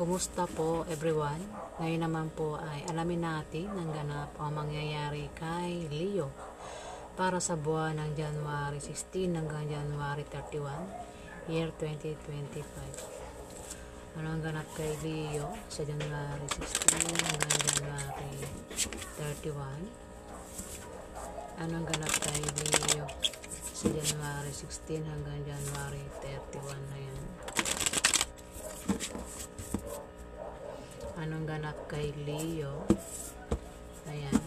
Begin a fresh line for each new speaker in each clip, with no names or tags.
Kumusta po everyone? Ngayon naman po ay alamin natin ang ganap o mangyayari kay Leo para sa buwan ng January 16 hanggang January 31, year 2025. Ano ang ganap kay Leo sa January 16 hanggang January 31? Ano ang ganap kay Leo sa January 16 hanggang January 31 na yan? Anong ganap kay Leo? Ayan.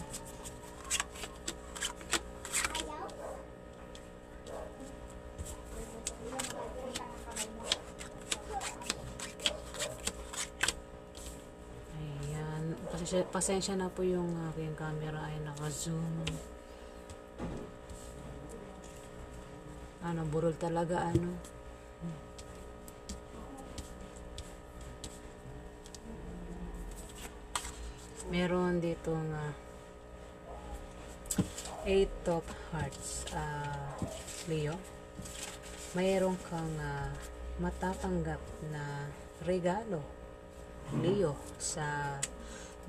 Ayan. Pasensya, pasensya na po yung aking camera ay naka-zoom. Ano, burol talaga ano. Meron dito nga Eight of Hearts, ah, Leo. Mayroon kang ah, matatanggap na regalo, Leo, sa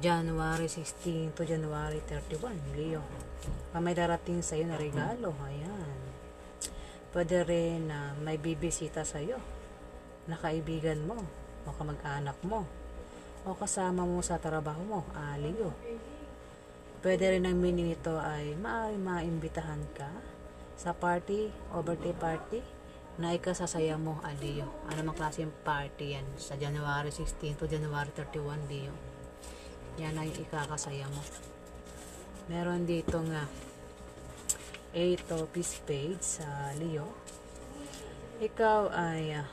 January 16 to January 31, Leo. Pa may darating sa iyo na regalo, ayan. Pwede rin na may bibisita sa iyo na kaibigan mo o kamag-anak mo o kasama mo sa trabaho mo, ah, Leo. Pwede rin ang meaning nito ay maaari maimbitahan ka sa party o birthday party na ikasasaya mo, ah, Leo. Ano mang klaseng party yan sa January 16 to January 31, Leo. Yan ay ikakasaya mo. Meron dito nga 8 of spades sa Leo. Ikaw ay uh,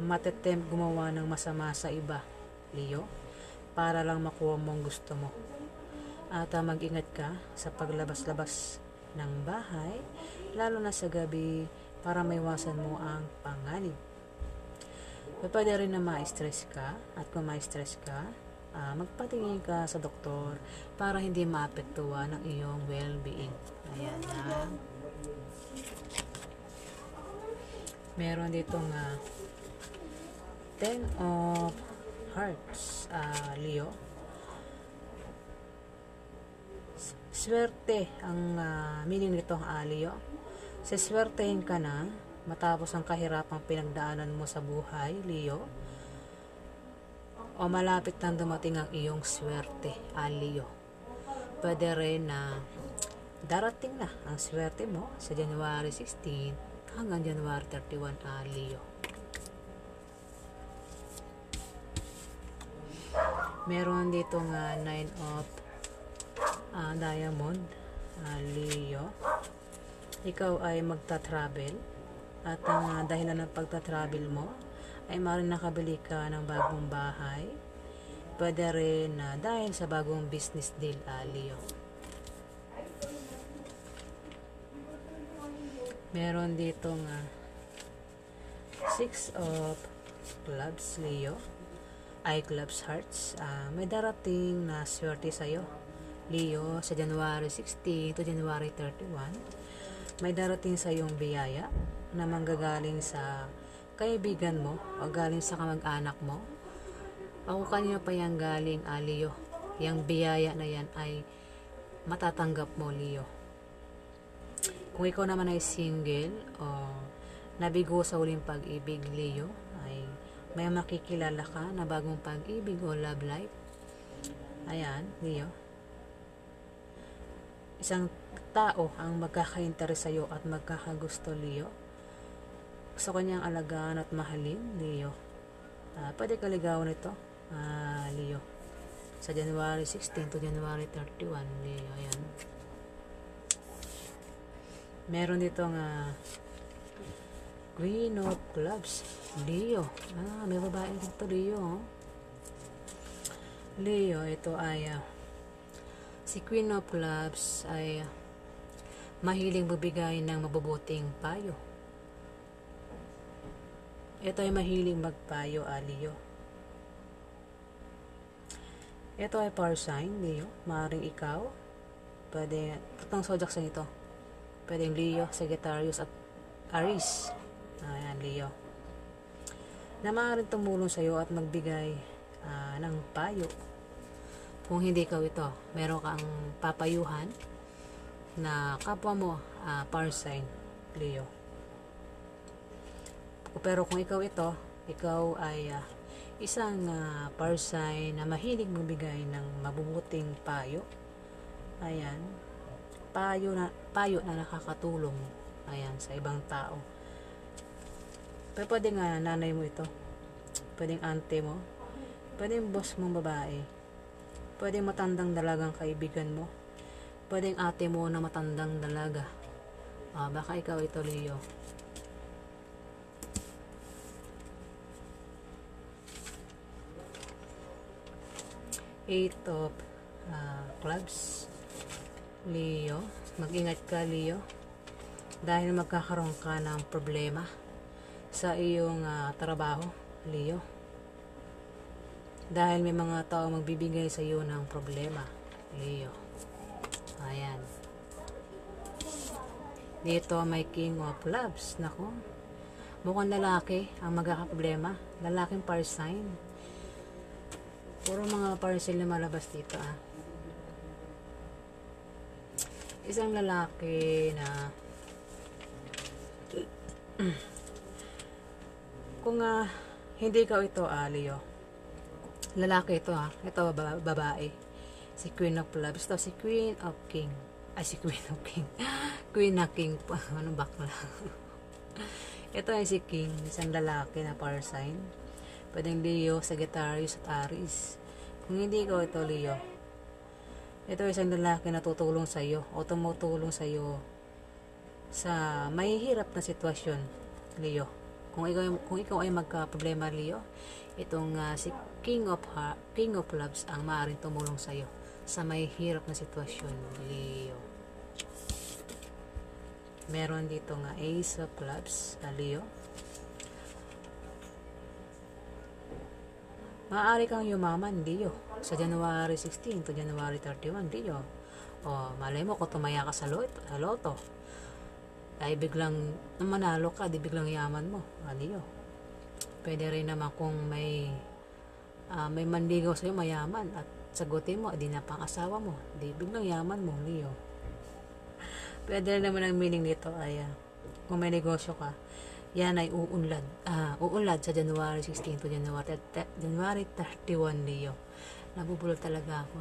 matetempt gumawa ng masama sa iba, Leo, para lang makuha mo ang gusto mo. At uh, mag-ingat ka sa paglabas-labas ng bahay, lalo na sa gabi para maiwasan mo ang panganib. Pwede rin na ma-stress ka at kung ma-stress ka, ah, magpatingin ka sa doktor para hindi maapektuhan ang iyong well-being. Ayan na. Meron dito nga 10 of hearts, ah, Leo. Swerte ang ah, meaning nito, ah, Leo. Siswertehin ka na matapos ang kahirapang pinagdaanan mo sa buhay, Leo o malapit nang dumating ang iyong swerte, Alio. Pwede rin na darating na ang swerte mo sa January 16 hanggang January 31, Alio. Meron dito nga 9 of ah, diamond, ah, Leo. Ikaw ay magta-travel at ang ah, dahilan ng pagta-travel mo ay maaaring nakabili ka ng bagong bahay. Pwede rin na dahil sa bagong business deal, ah, Leo. Meron dito nga six of clubs, Leo. Ay, clubs hearts. Ah, may darating na swerte sa'yo. Leo, sa January 16 to January 31, may darating sa iyong biyaya na manggagaling sa kaibigan mo o galing sa kamag-anak mo o kanino pa yan galing, ah, Leo. Yang biyaya na yan ay matatanggap mo, Leo. Kung ikaw naman ay single o nabigo sa huling pag-ibig, Leo, may makikilala ka na bagong pag-ibig o love life. Ayan, Leo. Isang tao ang magkaka-interest sa'yo at magkakagusto, Leo. Gusto kanyang alagaan at mahalin, Leo. Ah, pwede ka ligawan ito, ah, Leo. Sa January 16 to January 31, Leo. Ayan. Meron dito nga Queen of Clubs, Leo. Ah, may babae dito, Leo. oh. Leo, ito ay ah, si Queen of Clubs ay ah, mahiling bumigay ng mabubuting payo. Ito ay mahiling magpayo, ah, Leo. Ito ay power sign, Leo. Maaring ikaw. Pwede, tatlong zodiac sa ito. Pwedeng Leo, Sagittarius at Aries. Ayan, Leo. Na maaaring tumulong sa iyo at magbigay ah, ng payo. Kung hindi ikaw ito, meron kang papayuhan na kapwa mo ah, power sign, Leo. Pero kung ikaw ito, ikaw ay ah, isang uh, sign na mahilig magbigay ng mabubuting payo. Ayan. Payo na, payo na nakakatulong. Ayan, sa ibang tao. Pero pwede nga nanay mo ito. Pwedeng ante mo. Pwedeng boss mong babae. Pwedeng matandang dalagang kaibigan mo. Pwedeng ate mo na matandang dalaga. Ah, baka ikaw ito, Leo. Eight of ah, clubs. Leo. Mag-ingat ka, Leo. Dahil magkakaroon ka ng problema sa iyong ah, trabaho, Leo. Dahil may mga tao magbibigay sa iyo ng problema, Leo. Ayan. Dito may King of Clubs. Nako. Mukhang lalaki ang magkakaproblema. Lalaking par sign. Puro mga parcel na malabas dito ah. Isang lalaki na kung ah, hindi ka ito ah, Leo. Lalaki ito ah. Ito baba- babae. Si Queen of Clubs. Ito si Queen of King. Ay, si Queen of King. Queen na King pa. Ano bakla? ito ay si King. Isang lalaki na power sign. Pwedeng Leo, Sagittarius at Aries. Kung hindi ko ito Leo, ito ay isang lalaki na tutulong sa iyo o tumutulong sa iyo sa mahihirap na sitwasyon, Leo. Kung ikaw, kung ikaw ay magka-problema, Leo, itong ah, si King of Heart, King of Loves ang maaaring tumulong sa iyo sa mahihirap na sitwasyon, Leo. Meron dito nga Ace of Clubs, ah, Leo. Maaari kang yumaman, Leo. Sa January 16 to January 31, Leo. O, malay mo kung tumaya ka sa loto, sa loto. Ay biglang manalo ka, di biglang yaman mo, Leo. Pwede rin naman kung may ah, may manligaw sa'yo mayaman at sagutin mo, di na pang asawa mo, di biglang yaman mo, Leo. Pwede rin naman ang meaning nito ay ah, kung may negosyo ka, yan ay uunlad. Ah, uunlad sa January 16 to January, January 31, Leo. Nabubulol talaga ako.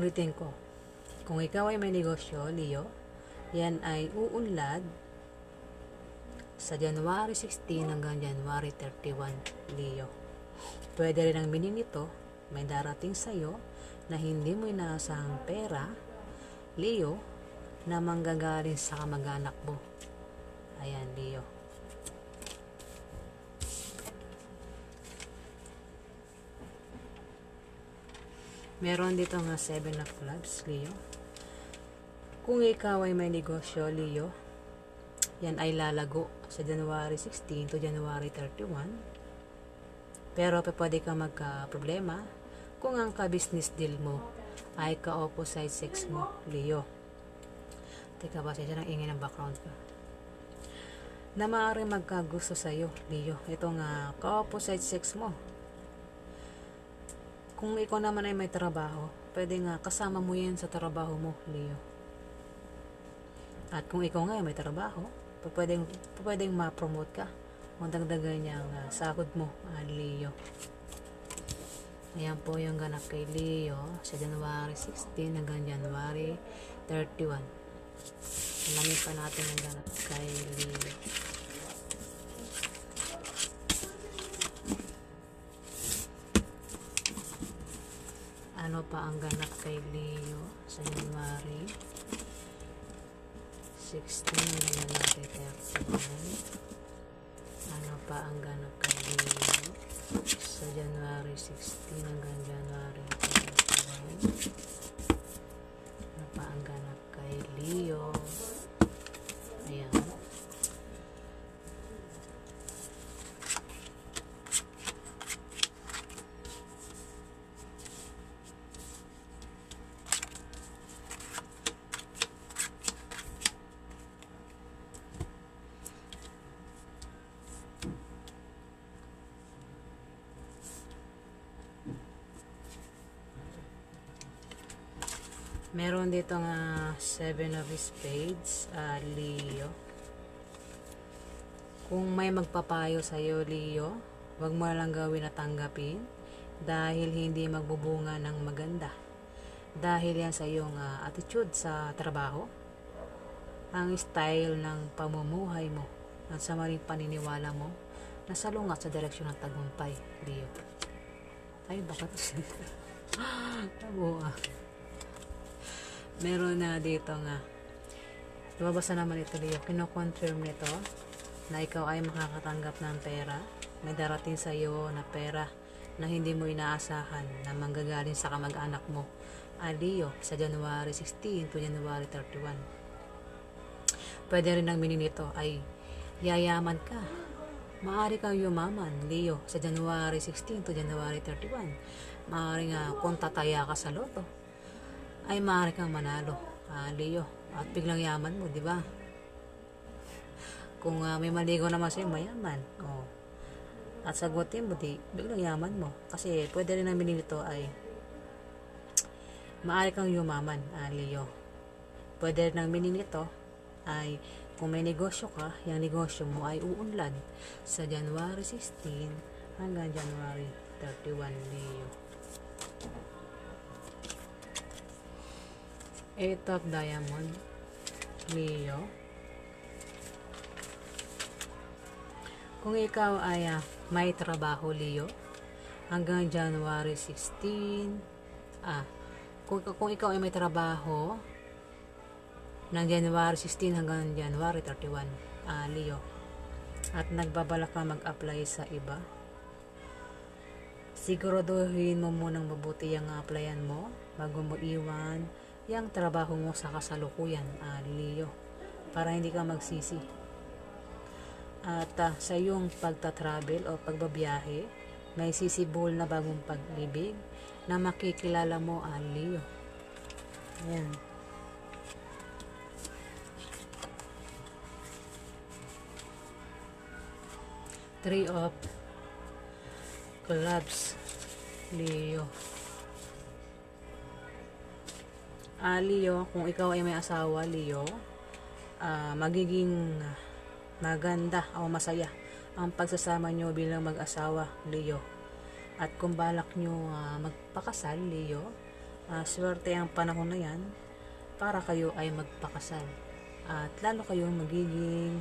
Ulitin ko. Kung ikaw ay may negosyo, Leo, yan ay uunlad sa January 16 hanggang January 31, Leo. Pwede rin ang meaning nito, may darating sa'yo na hindi mo inaasahang pera, Leo, na manggagaling sa kamag-anak mo. Ayan, Leo. Meron dito nga 7 of clubs, Leo. Kung ikaw ay may negosyo, Leo, yan ay lalago sa January 16 to January 31. Pero pwede kang magka-problema kung ang ka-business deal mo ay ka-opposite sex mo, Leo. Teka ba, siya ng ingay ng background ko. Na maaaring magkagusto sa'yo, Leo. Ito nga, ka-opposite sex mo. Kung ikaw naman ay may trabaho, pwede nga kasama mo yan sa trabaho mo, Leo. At kung ikaw nga ay may trabaho, pwedeng, pwedeng ma-promote ka. Kung dagdagan niya ang ah, sahod mo, ah, Leo. Ayan po yung ganap kay Leo sa January 16 hanggang January 31. Alamin pa natin ang ganap kay Leo. Ano pa ang ganap kay Leo sa January 16 hanggang January 31? Ano pa ang ganap kay Leo sa January 16 hanggang January 31? Ano pa ang ganap kay Leo? Meron dito nga Seven of Spades, ah, Leo. Kung may magpapayo sa iyo, Leo, wag mo lang gawin na tanggapin dahil hindi magbubunga ng maganda. Dahil yan sa iyong ah, attitude sa trabaho, ang style ng pamumuhay mo, at sa maling paniniwala mo, nasalungat sa direksyon ng tagumpay, Leo. Ay, bakit? Tabo ah. Meron na dito nga. Lumabas na naman ito, Leo. Kino-confirm nito na ikaw ay makakatanggap ng pera. May darating sa iyo na pera na hindi mo inaasahan na manggagaling sa kamag-anak mo. Ah, Leo, sa January 16 to January 31. Pwede rin ang nito ay yayaman ka. Maaari kang yumaman, Leo, sa January 16 to January 31. Maaari nga kung tataya ka sa loto, ay maaari kang manalo, ah, Leo. At biglang yaman mo, di ba? Kung ah, may maligo naman sa'yo, mayaman. Oh. At sagutin mo, di, biglang yaman mo. Kasi pwede rin namin nito ay maaari kang yumaman, ah, Leo. Pwede rin meaning nito ay kung may negosyo ka, yung negosyo mo ay uunlad sa January 16 hanggang January 31, Leo. Eight of Diamond, Leo. Kung ikaw ay ah, may trabaho, Leo, hanggang January 16, ah, kung, kung ikaw ay may trabaho, ng January 16 hanggang January 31, ah, Leo, at nagbabalak ka mag-apply sa iba, siguraduhin mo munang mabuti yung applyan mo bago mo iwan yung trabaho mo sa kasalukuyan, ah, Leo, para hindi ka magsisi. At ah, sa iyong pagta-travel o pagbabiyahe, may sisibol na bagong pag-ibig na makikilala mo, ah, Leo. Ayan. Three of Clubs, Leo. Ah, Leo, kung ikaw ay may asawa, Leo, ah, magiging maganda o masaya ang pagsasama nyo bilang mag-asawa, Leo. At kung balak nyo ah, magpakasal, Leo, ah, swerte ang panahon na yan para kayo ay magpakasal. At lalo kayong magiging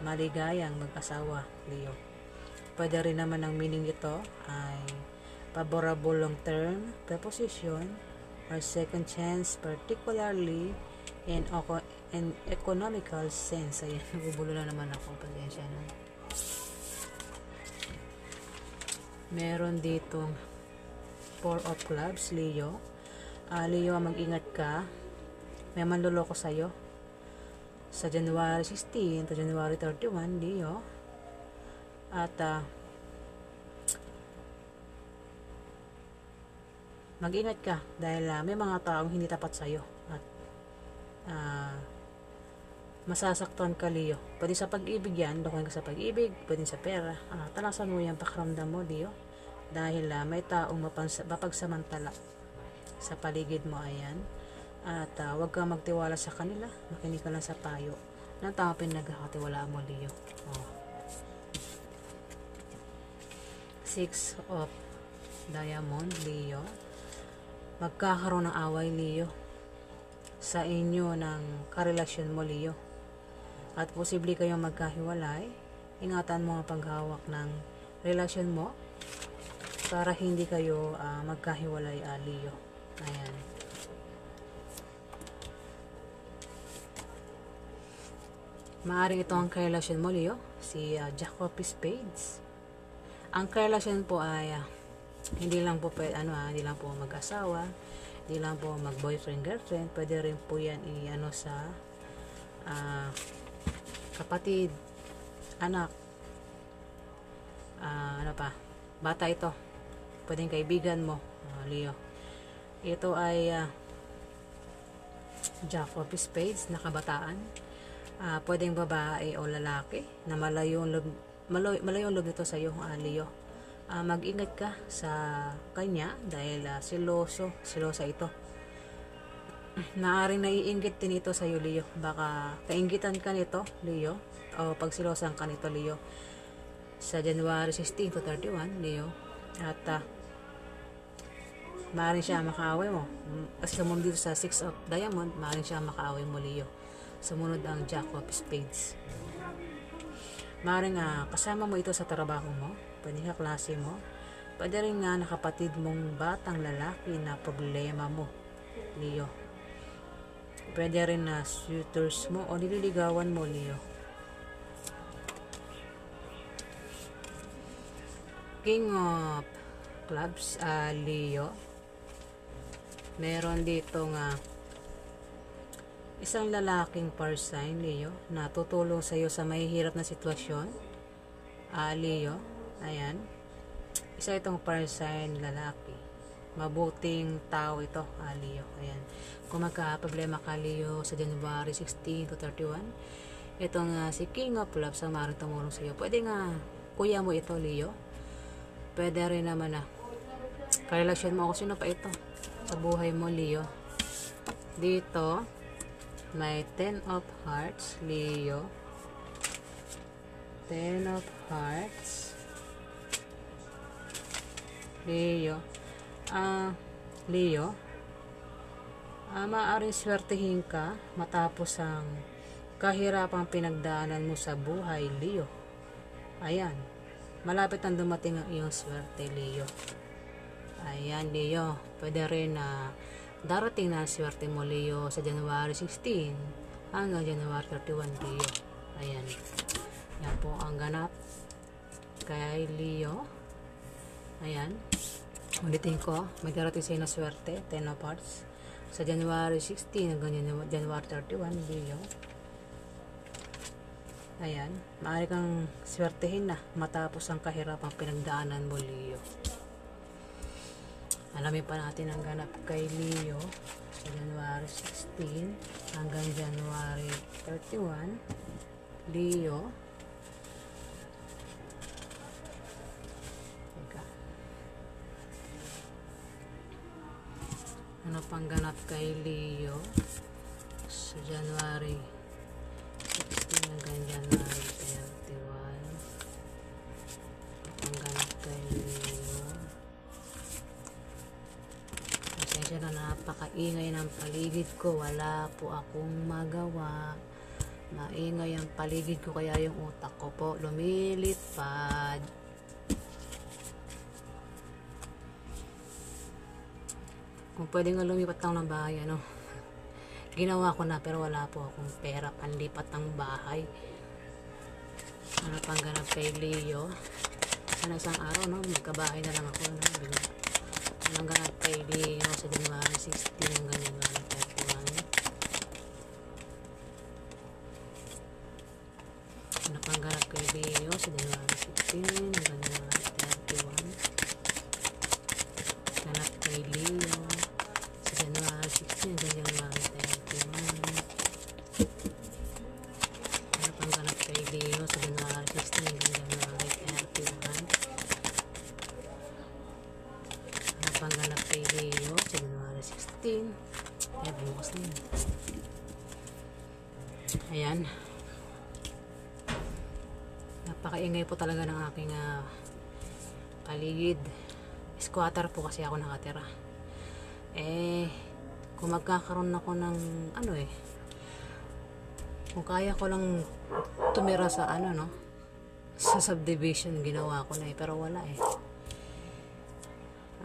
maligayang mag-asawa, Leo. Pwede rin naman ang meaning nito ay favorable long term preposition or second chance particularly in, in economical sense. Ayan, nagubulo na naman ako. Pasensya na. Meron ditong four of clubs, Leo. Ah, Leo, mag-ingat ka. May manluloko sa'yo. Sa January 16 to January 31, Leo. At ah, mag-ingat ka dahil ah, may mga taong hindi tapat sa'yo at ah, masasaktan ka, Leo. Pwede sa pag-ibig yan, lokohin ka sa pag-ibig, pwede sa pera. Ah, talasan mo yung pakiramdam mo, Leo. Dahil ah, may taong mapansa- mapagsamantala sa paligid mo, ayan. At ah, huwag kang magtiwala sa kanila, makinig ka lang sa payo ng tao pinagkakatiwalaan mo, Leo. Oh. Six of Diamond, Leo. Magkakaroon ng away, Leo. Sa inyo ng karelasyon mo, Leo. At posible kayong magkahiwalay. Ingatan mo ang paghawak ng relasyon mo para hindi kayo ah, magkahiwalay, ah, Leo. Ayan. Maaring ito ang karelasyon mo, Leo. Si ah, Jack of Spades. Ang karelasyon po ay ah, hindi lang po pwede, ano ah, hindi lang po mag-asawa, hindi lang po mag-boyfriend girlfriend, pwede rin po yan i ano sa ah, kapatid, anak, ah, ano pa, bata ito. Pwedeng kaibigan mo, ah, Leo. Ito ay ah, Jack of Spades na kabataan. Ah, pwedeng babae o lalaki na malayo ang loob, malayo, loob nito sa iyo, ah, Leo. Ah, mag-ingat ka sa kanya dahil ah, siloso, silosa ito. Naaring naiinggit din ito sa iyo, Leo. Baka kainggitan ka nito, Leo. O pagsilosan ka nito, Leo. Sa January 16 to 31, Leo. At uh, maaaring siya makaaway mo. Mm, Kasi sumunod dito sa 6 of Diamond, maaaring siya makaaway mo, Leo. Sumunod ang Jack of Spades. Maaaring ah, kasama mo ito sa trabaho mo, pwede ka klase mo, pwede rin nga nakapatid mong batang lalaki na problema mo, Leo. Pwede rin na suitors mo o nililigawan mo, Leo. King of Clubs, ah, Leo. Meron dito nga isang lalaking sign, Leo, na tutulong sa iyo sa mahihirap na sitwasyon. Ah, Leo, ayan. Isa itong sign lalaki. Mabuting tao ito, ah, Leo. Ayan. Kung magka-problema ka, Leo, sa January 16 to 31, itong ah, si King of Clubs ang maaaring tumulong sa iyo. Pwede nga, kuya mo ito, Leo. Pwede rin naman na karelasyon mo ako. Sino pa ito? Sa buhay mo, Leo. Dito, may 10 of hearts, Leo. 10 of hearts. Leo. Ah, Leo. Ah, maaaring swertihin ka matapos ang kahirapang pinagdaanan mo sa buhay, Leo. Ayan. Malapit ang dumating ang iyong swerte, Leo. Ayan, Leo. Pwede rin na darating na swerte mo, Leo, sa January 16 hanggang January 31, Leo. Ayan. Yan po ang ganap kay Leo. Ayan. Ulitin ko, may darating sa'yo na swerte, 10 of hearts. Sa January 16 hanggang Janu- January 31, Leo. Ayan, maaari kang swertehin na matapos ang kahirapang pinagdaanan mo, Leo. Alamin pa natin ang ganap kay Leo sa January 16 hanggang January 31. Leo. Ano pang ganap kay Leo sa January 16 hanggang January 31. Ang ganap kay Leo. Pasensya na napakaingay ng paligid ko. Wala po akong magawa. Maingay ang paligid ko kaya yung utak ko po lumilipad. Pwede nga lumipat lang ng bahay, ano. Ginawa ko na pero wala po akong pera panlipat ng bahay. Ano pang ganap kay Leo? Sana isang araw, no? Magkabahay na lang ako, no? Bigla. Anong ganap kay Leo sa January 16 hanggang January 31? Ano pang ganap kay Leo sa January 16 Squatter po kasi ako nakatira. Eh, kung magkakaroon ako ng ano eh, kung kaya ko lang tumira sa ano no, sa subdivision ginawa ko na eh, pero wala eh.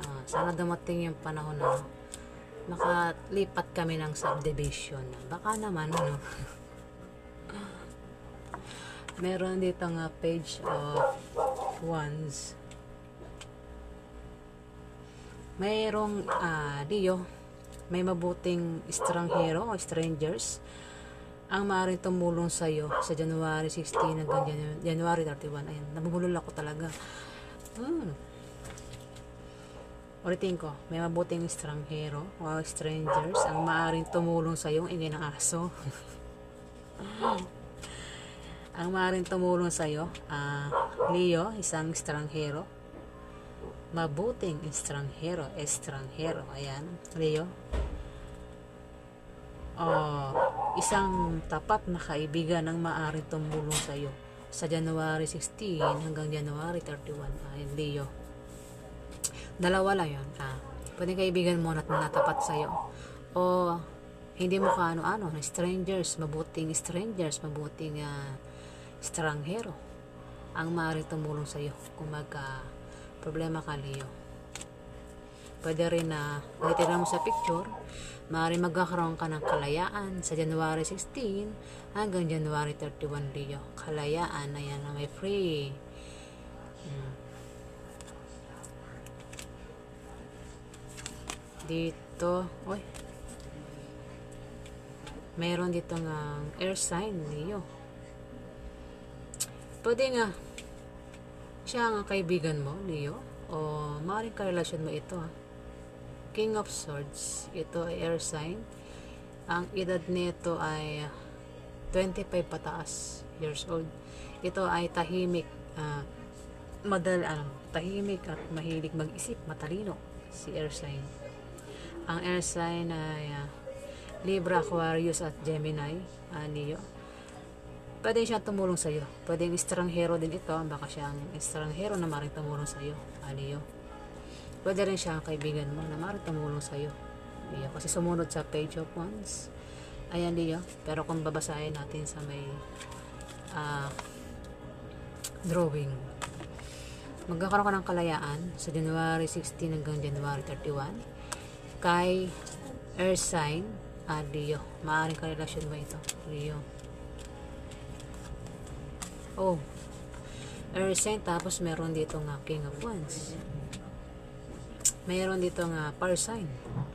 Ah, sana dumating yung panahon na makalipat kami ng subdivision. Baka naman, ano. Meron dito nga page of wands. Mayroong, ah, Leo, may mabuting estranghero o strangers ang maaaring tumulong sa iyo sa January 16 hanggang Janu- January 31. Ayan, nabubulol ako talaga. Hmm. Ulitin ko, may mabuting estranghero o strangers ang maaaring tumulong sa iyo, ingay ng aso. ang maaaring tumulong sa iyo, ah, Leo, isang estranghero. Mabuting estranghero, estranghero. Ayan, Leo. ah, isang tapat na kaibigan ang maaaring tumulong sa iyo sa January 16 hanggang January 31. Ay, Leo. Dalawa lang yun. Ah, pwede kaibigan mo na natapat sa iyo. O hindi mo ka ano-ano, strangers, mabuting strangers, mabuting ah, estranghero ang maaaring tumulong sa iyo kung magka problema ka, Leo. Pwede rin na, uh, mo sa picture, maaaring magkakaroon ka ng kalayaan sa January 16 hanggang January 31, Leo. Kalayaan, ayan na may free. Hmm. Dito, oy, meron dito nga air sign, Leo. Pwede nga, siya ang kaibigan mo, Leo. O maaaring karelasyon mo ito, ha. King of Swords. Ito ay air sign. Ang edad nito ay ah, 25 pataas years old. Ito ay tahimik, ah, madal, ano, tahimik at mahilig mag-isip, matalino si air sign. Ang air sign ay ah, Libra, Aquarius at Gemini, ah, Leo. Pwede siya tumulong sa iyo. Pwedeng estranghero din ito, baka siya ang estranghero na maring tumulong sa iyo, ah, Leo. Pwede rin siya ang kaibigan mo na maring tumulong sa iyo. Kasi sumunod sa page of wands. Ayan, Leo. Pero kung babasahin natin sa may ah, drawing, magkakaroon ka ng kalayaan sa January 16 hanggang January 31 kay air sign ah, Leo. Maaaring karelasyon mo ito, Leo. Oh, sign tapos meron dito nga King of Wands. Meron dito nga fire sign.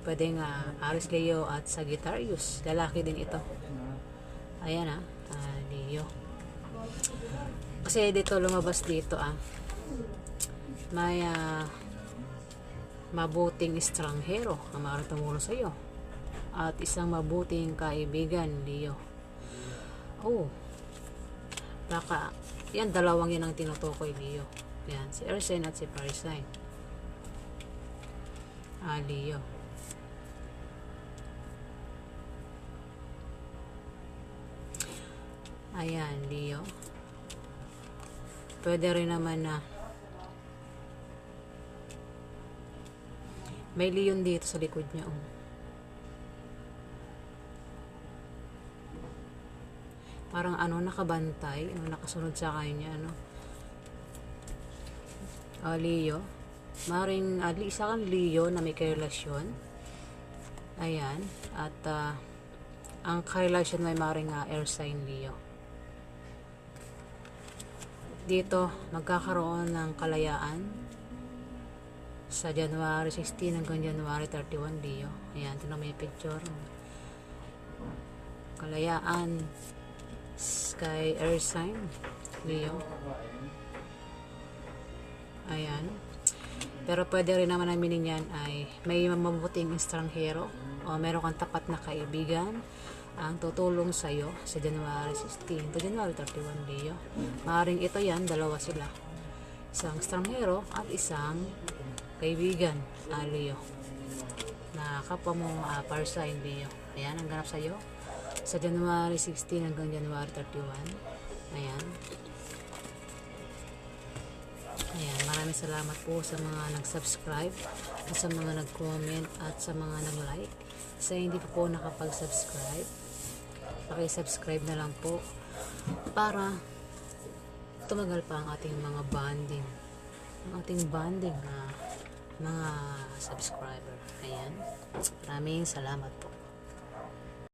Pwede nga Aries, Leo at Sagittarius. Lalaki din ito. Ayan ah, ah Leo. Kasi dito lumabas dito ah. May ah, mabuting estranghero ang maaaring tumulong sa iyo. At isang mabuting kaibigan, Leo. Oh, baka, yan, dalawang yun ang tinutukoy, Leo. Yan, si sign at si Fire sign. Ah, Leo. Ayan, Leo. Pwede rin naman na may leon dito sa likod niya. Oh. Parang ano, nakabantay. Ano, nakasunod sa kanya, ano. Oh, Leo. Maring, uh, isa kang Leo na may karelasyon. Ayan. At, ah, ang karelasyon may maring uh, air sign Leo. Dito, magkakaroon ng kalayaan sa January 16 hanggang January 31, Leo. Ayan, ito na may picture. Kalayaan Sky Air Sign, Leo. Ayan. Pero pwede rin naman aminin yan ay may mabuting estranghero o meron kang tapat na kaibigan ang tutulong sa iyo sa January 16 to January 31 Leo. Maaring ito yan, dalawa sila. Isang estranghero at isang kaibigan, ah, Leo. Na kapwa mo uh, para sa Leo. Ayan, ang ganap sa iyo. Sa January 16 hanggang January 31. Ayan. Ayan, maraming salamat po sa mga nag-subscribe at sa mga nag-comment at sa mga nag-like. Sa hindi po po nakapag-subscribe, paki-subscribe na lang po para tumagal pa ang ating mga bonding. Ang ating bonding na mga subscriber. Ayan. Maraming salamat po.